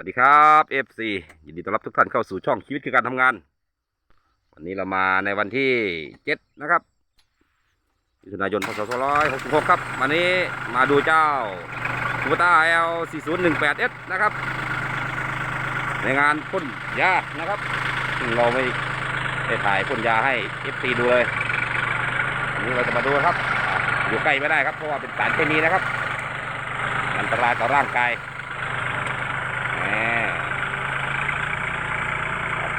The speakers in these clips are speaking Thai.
วัสดีครับ FC ยินดีต้อนรับทุกท่านเข้าสู่ช่องชีวิตคือการทำงาน วันนี้เรามาในวันที่เจ็ดนะครับมิถุนายนพศ2566 ครับ วันนี้มาดูเจ้าคูต้า L 4018S นะครับ ในงานพ่นยานะครับซึ่งเราไม่ได้ถ่ายพ่นยาให้ FC ดูเลยวันนี้เราจะมาดูครับ อยู่ใกล้ไม่ได้ครับเพราะว่าเป็นสารเคมีนะครับ อันตรายต่อร่างกาย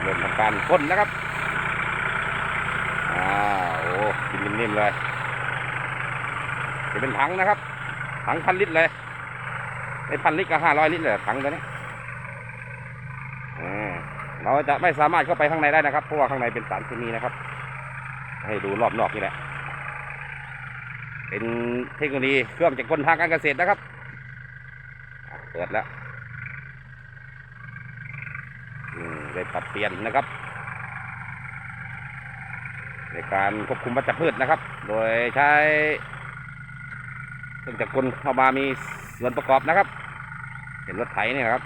เริ่มทำการพ่นนะครับอ้าวโอ้กินนิ่มๆเลยจะเป็นถังนะครับ ถังพันลิตรเลยไอพันลิตรกับห้าร้อยลิตรเลยถังตัวนี้เราจะไม่สามารถเข้าไปข้างในได้นะครับ เพราะว่าข้างในเป็นสารเคมีนะครับ ให้ดูรอบนอกนี่แหละ เป็นเทคโนโลยีเครื่องจักรกลทางการเกษตรนะครับ เปิดแล้ว อืม ได้ปรับเปลี่ยนนะครับ ในการควบคุมวัชพืชนะครับ โดยใช้เครื่องจักรกลเข้ามามีส่วนประกอบนะครับ เห็นรถไถนี่นะครับ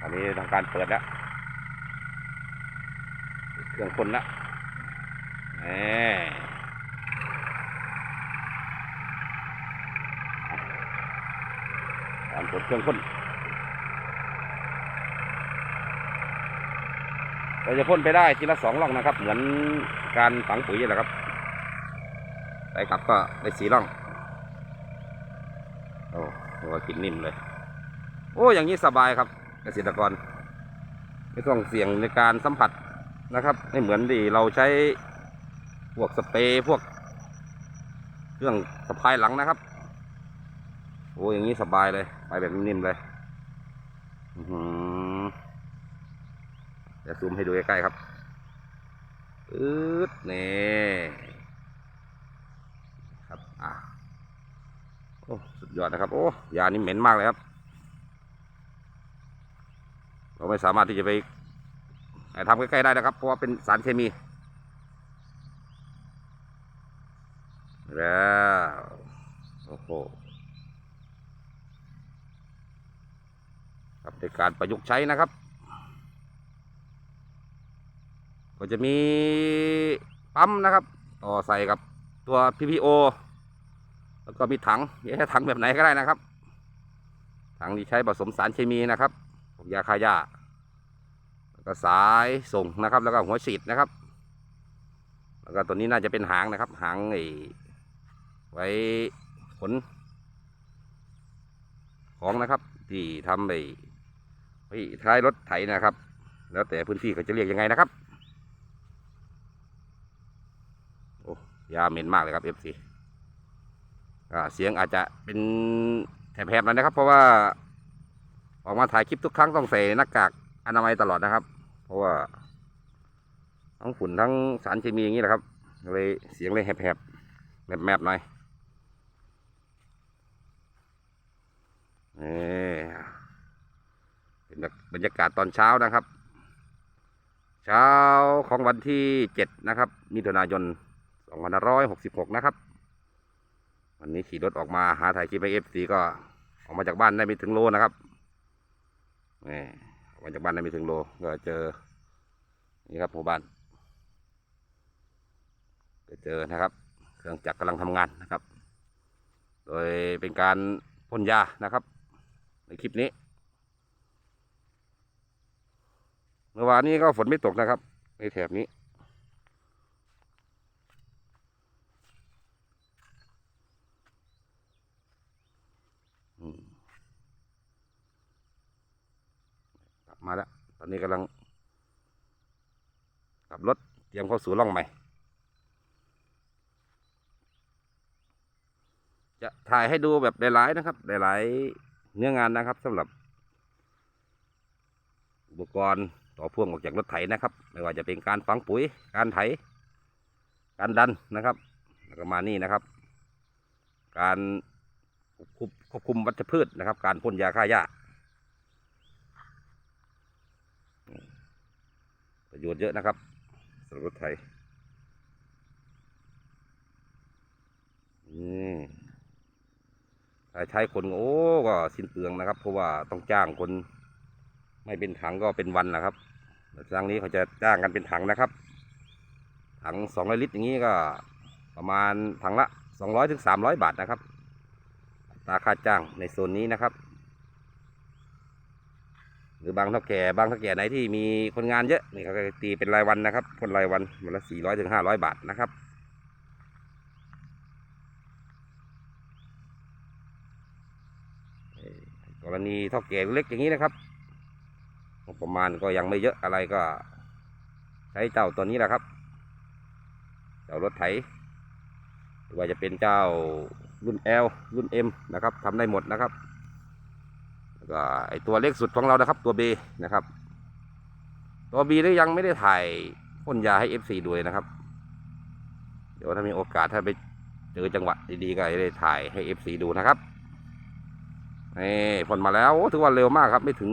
ตอนนี้ทำการเปิดแล้วเครื่องคนละแหมการเปิดเครื่องพ่น เราจะพ่นไปได้ทีละสองร่องนะครับ เหมือนการฝังปุ๋ยแหละครับไปกลับก็ได้สีร่อง โอ้โหกินนิ่มเลย โอ้ อย่างนี้สบายครับ เกษตรกร ไม่ต้องเสี่ยงในการสัมผัสนะครับ ไม่เหมือนที่เราใช้พวกสเปรย์พวกเครื่องสะพายหลังนะครับ โอ้ อย่างนี้สบายเลย ไปแบบนิ่มเลย อือ ดี๋ยวซูมให้ดูใกล้ๆครับอืดนี่ครับอะโอ้สุดยอดนะครับ โอ้ยานี่เหม็นมากเลยครับ เราไม่สามารถที่จะไปทำใกล้ๆได้นะครับ เพราะว่าเป็นสารเคมีแล้วโอ้โหครับในการประยุกต์ใช้นะครับ ก็จะมีปั๊มนะครับ ต่อใส่กับตัว PPO แล้วก็มีถังจะใช้ถังแบบไหนก็ได้นะครับ ถังที่ใช้ผสมสารเคมีนะครับยาฆ่าหญ้าแล้วก็สายส่งนะครับ แล้วก็หัวฉีดนะครับ แล้วก็ตัวนี้น่าจะเป็นหางนะครับ หางไอ้ไว้ขนของนะครับ ที่ทำไอ้ท้ายรถไถนะครับ แล้วแต่พื้นที่เขาจะเรียกยังไงนะครับ โอ้ ยาเหม็นมากเลยครับ FC อ่าเสียงอาจจะเป็นแถบๆหน่อยนะครับ เพราะว่าออกมาถ่ายคลิปทุกครั้งต้องใส่หน้ากากอนามัยตลอดนะครับ เพราะว่าทั้งฝุ่นทั้งสารเคมีอย่างนี้แหละครับเลยเสียงเลยแหบๆแมบๆหน่อยนี่เป็นบรรยากาศตอนเช้านะครับ เช้าของวันที่เจ็ดนะครับมิถุนายน สองพันร้อยหกสิบหกนะครับ วันนี้ขี่รถออกมาหาถ่ายคลิปไปเอฟซีก็ออกมาจากบ้านได้ไม่ถึงโลนะครับนี่ออกมาจากบ้านได้ไม่ถึงโลก็เจอ นี่ครับหมู่บ้านก็เจอนะครับ เครื่องจักรกำลังทำงานนะครับ โดยเป็นการพ่นยานะครับ ในคลิปนี้ เมื่อวานนี้ก็ฝนไม่ตกนะครับ ในแถบนี้ อืมกลับ มาแล้ว ตอนนี้กำลังขับรถเตรียมเข้าสู่ร่องใหม่ จะถ่ายให้ดูแบบหลายๆนะครับ หลายๆเนื้องานนะครับสำหรับ อุปกรณ์ต่อพ่วงออกจากรถไถนะครับ ไม่ว่าจะเป็นการฝังปุ๋ย การไถ การดันนะครับ แล้วก็มานี่นะครับ การควบคุมควบคุมวัชพืชนะครับ การพ่นยาฆ่าหญ้า ประโยชน์เยอะนะครับสำหรับรถไถถ้าใช้คนโอ้ก็สิ้นเปลืองนะครับ เพราะว่าต้องจ้างคน ไม่เป็นถังก็เป็นวันนะครับแต่ครั้งนี้เขาจะจ้างกันเป็นถังนะครับ ถังสองร้อยลิตรอย่างนี้ก็ประมาณถังละสองร้อยถึงสามร้อยบาทนะครับตาค่าจ้างในโซนนี้นะครับ หรือบางเท่าแก่บางเท่าแก่ไหนที่มีคนงานเยอะนี่เขาตีเป็นรายวันนะครับคนรายวันวันละสี่ร้อยถึงห้าร้อยบาทนะครับกรณีเท่าแก่เล็กอย่างนี้นะครับงประมาณก็ยังไม่เยอะอะไรก็ ใช้เจ้าตัวนี้แหละครับ เจ้ารถไถหรือว่าจะเป็นเจ้ารุ่น L รุ่น M นะครับทำได้หมดนะครับ ก็ไอตัวเล็กสุดของเรานะครับตัว B นะครับ ตัว B นี่ยังไม่ได้ถ่ายพ่นยาให้ FC ดูเลยนะครับ เดี๋ยวถ้ามีโอกาสถ้าไปเจอจังหวะดีๆก็จะได้ถ่ายให้ FC ดูนะครับนี่พ่นมาแล้วถือว่าเร็วมากครับ ไม่ถึง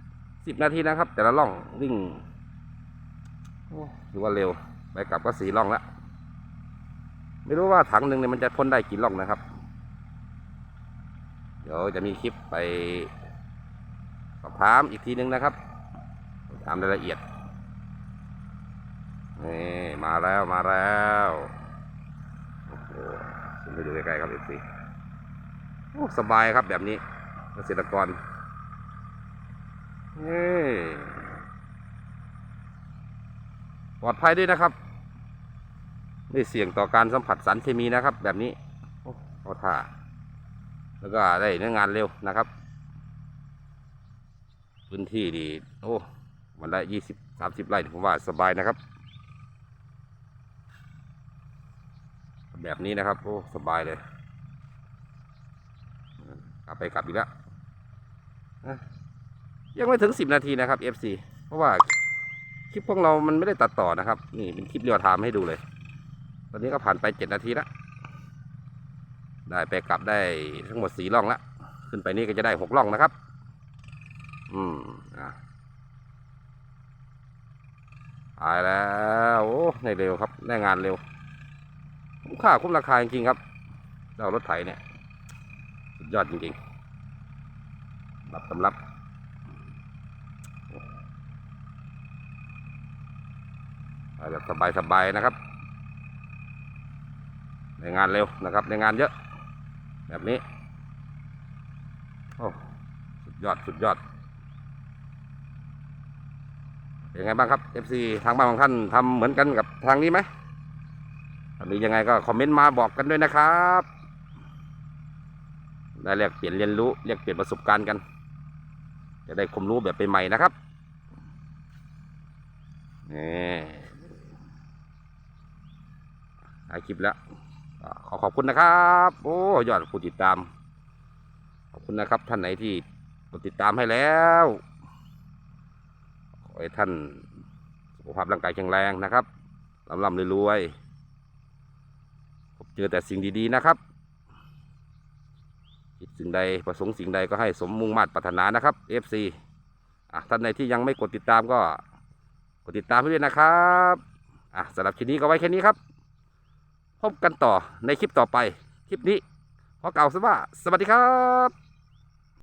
10นาทีนะครับ แต่ละล่องวิ่งถือว่าเร็วไปกลับก็สีล่องแล้วไม่รู้ว่าถังหนึ่งเนี่ยมันจะพ่นได้กี่ล่องนะครับ เดี๋ยวจะมีคลิปไป สอบถามอีกทีนึงนะครับ ถามรายละเอียด นี่มาแล้วมาแล้วโอ้โหขึ้นไปดูใกล้ๆครับเอฟซีโอ้สบายครับแบบนี้เกษตรกรนี่ปลอดภัยด้วยนะครับไม่เสี่ยงต่อการสัมผัสสารเคมีนะครับ แบบนี้โอ้เอาท่าแล้วก็ได้เนื้องานเร็วนะครับ พื้นที่ดี โอ้มันได้ยี่สิบสามสิบไร่ผมว่าสบายนะครับ แบบนี้นะครับ โอ้สบายเลย กลับไปกลับอีกแล้วยังไม่ถึงสิบนาทีนะครับ FC เพราะว่าคลิปของเรามันไม่ได้ตัดต่อนะครับ นี่เป็นคลิปเรียลไทม์ให้ดูเลย ตอนนี้ก็ผ่านไปเจ็ดนาทีแล้วได้ไปกลับได้ทั้งหมดสี่ร่องละขึ้นไปนี่ก็จะได้หกร่องนะครับ อืมอะตายแล้วโอ้ได้เร็วครับได้งานเร็วคุ้มค่าคุ้มราคาจริงๆครับเจ้ารถไถเนี่ยสุดยอดจริงๆรับตำรับแบบสบายๆนะครับในงานเร็วนะครับในงานเยอะ แบบนี้โอ้สุดยอด สุดยอด เป็นไงบ้างครับ FC ทางบ้านของท่านทำเหมือนกันกับทางนี้ไหมมียังไงก็คอมเมนต์มาบอกกันด้วยนะครับได้แลกเปลี่ยนเรียนรู้เรียกเปลี่ยนประสบการณ์กัน จะได้ความรู้แบบใหม่ๆนะครับนี่ถ่ายคลิปแล้วขอขอบคุณนะครับ โอ้ยอดผู้ติดตาม ขอบคุณนะครับท่านไหนที่กดติดตามให้แล้ว ขอให้ท่านสุขภาพร่างกายแข็งแรงนะครับลำลำรวยๆพบเจอแต่สิ่งดีๆนะครับคิดสิ่งใดประสงค์สิ่งใดก็ให้สมมุ่งมา่ปรารถนานะครับ FC อะท่านไหนที่ยังไม่กดติดตามก็กดติดตามด้วยนะครับอะสำหรับคลิปนี้ก็ไว้แค่นี้ครับ พบกันต่อในคลิปต่อไป คลิปนี้ขอกล่าวซะว่า สวัสดีครับ